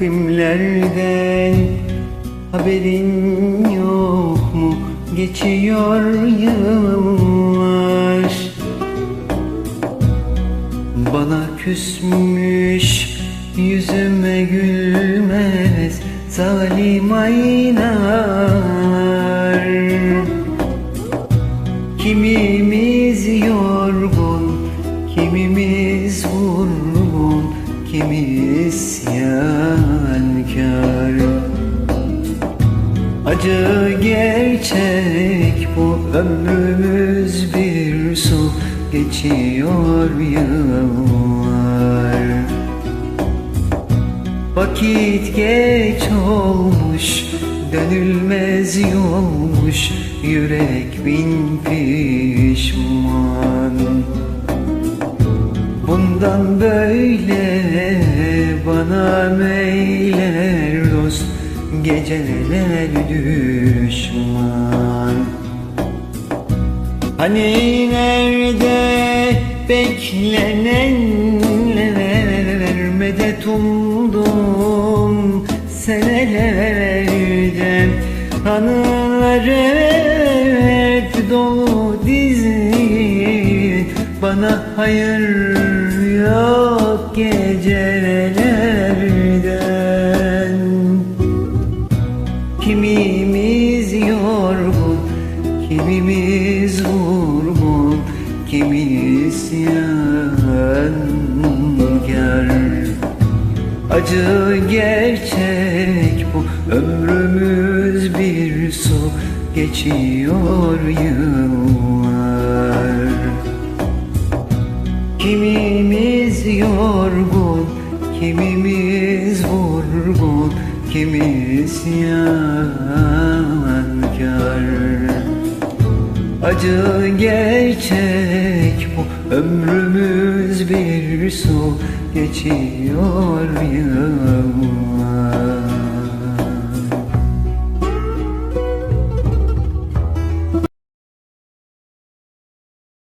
Takvimlerden haberin yok mu? Geçiyor yıllar. Bana küsmüş yüzüme gülmez Zalim aynalar. Kimimiz yorgun, kimimiz vurgun, kimi isyankar Acı gerçek bu. Ömrümüz bir su geçiyor yıllar. Vakit geç olmuş Dönülmez yolmuş Yürek bin pişman. Bundan böyle bana meyler dost Geceler düşman. Hani nerede beklenenler medet umdum senelerden. Anılar hep dolu dizi Bana hayır yok Kimimiz yorgun, kimimiz vurgun, kimi isyankar Acı gerçek bu ömrümüz bir su geçiyor yıllar. Kimimiz yorgun, kimimiz kimi isyankar? Acı gerçek bu ömrümüz bir su geçiyor